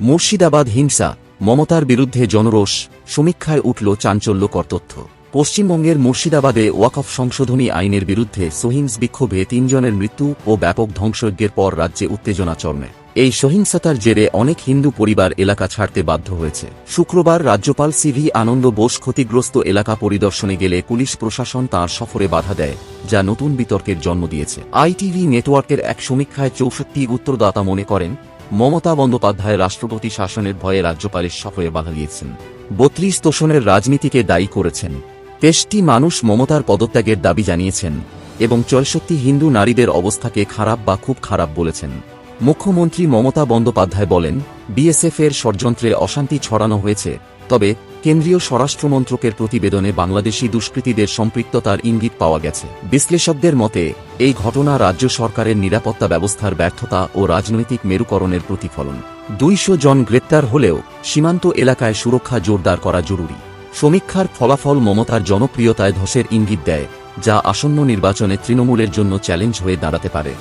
মুর্শিদাবাদ হিংসা, মমতার বিরুদ্ধে জনরোষ, সমীক্ষায় উঠল চাঞ্চল্যকর তথ্য। পশ্চিমবঙ্গের মুর্শিদাবাদে ওয়াকফ সংশোধনী আইনের বিরুদ্ধে সহিংস বিক্ষোভে তিনজনের মৃত্যু ও ব্যাপক ধ্বংসযজ্ঞের পর রাজ্যে উত্তেজনা চর্মে। এই সহিংসতার জেরে অনেক হিন্দু পরিবার এলাকা ছাড়তে বাধ্য হয়েছে। শুক্রবার রাজ্যপাল সিভি আনন্দ বোস ক্ষতিগ্রস্ত এলাকা পরিদর্শনে গেলে পুলিশ প্রশাসন তাঁর সফরে বাধা দেয়, যা নতুন বিতর্কের জন্ম দিয়েছে। আইটিভি নেটওয়ার্কের এক সমীক্ষায় চৌষট্টি উত্তরদাতা মনে করেন মমতা বন্দ্যোপাধ্যায় রাষ্ট্রপতি শাসনের ভয়ে রাজ্যপালের সফরে বাধা দিয়েছেন। বত্রিশ তোষণের রাজনীতিকে দায়ী করেছেন। তেষ্টি মানুষ মমতার পদত্যাগের দাবি জানিয়েছেন এবং চৌষট্টি হিন্দু নারীদের অবস্থাকে খারাপ বা খুব খারাপ বলেছেন। মুখ্যমন্ত্রী মমতা বন্দ্যোপাধ্যায় বলেন, বিএসএফ এর ষড়যন্ত্রে অশান্তি ছড়ানো হয়েছে, তবে কেন্দ্রীয় স্বরাষ্ট্রমন্ত্রকের প্রতিবেদনে বাংলাদেশি দুষ্কৃতীদের সম্পৃক্ততার ইঙ্গিত পাওয়া গেছে। বিশ্লেষকদের মতে এই ঘটনা রাজ্য সরকারের নিরাপত্তা ব্যবস্থার ব্যর্থতা ও রাজনৈতিক মেরুকরণের প্রতিফলন। দুইশো জন গ্রেপ্তার হলেও সীমান্ত এলাকায় সুরক্ষা জোরদার করা জরুরি। সমীক্ষার ফলাফল মমতার জনপ্রিয়তায় ধসের ইঙ্গিত দেয়, যা আসন্ন নির্বাচনে তৃণমূলের জন্য চ্যালেঞ্জ হয়ে দাঁড়াতে পারে।